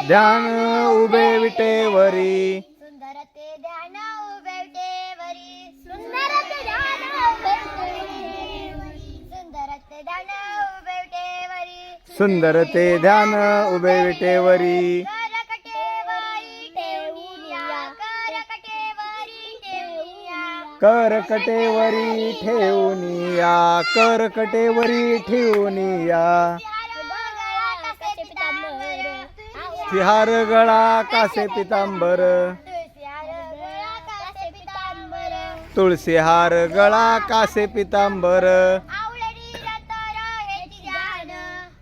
ध्यान उभे विटेवरी. सुंदर ते ध्यान उभे विटेवरी. सुंदर ते ध्यान उभे विटेवरी. सुंदर ते ध्यान उभे विटेवरी. सुंदर ते ध्यान उभे विटेवरी. कर कटेवरी ठेवून या. कर कटेवरी ठेवून या. कर तिहार गळा कासे पितांबर. तुळशी हार गळा कासे पितांबर.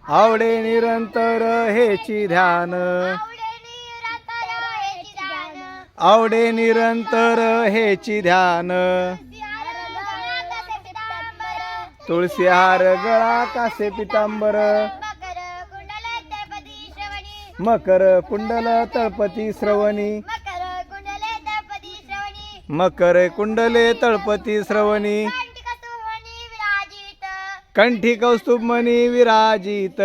आवडे निरंतर हेची ध्यान. आवडे निरंतर हेची ध्यान. तुळशी हार गळा कासे पितांबर. मकर कुंडल तळपती श्रवणी. मकर कुंडले तळपती श्रवणी. कंठी कौस्तुभमणी विराजित.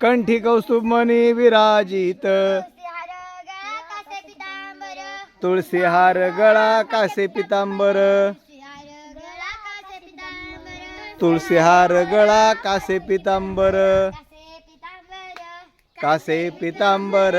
कंठी कौस्तुभमणी विराजित. तुळशी हार गळा कासे पितांबर. तुळशी हार गळा कासे पितांबर. कासे पितांबर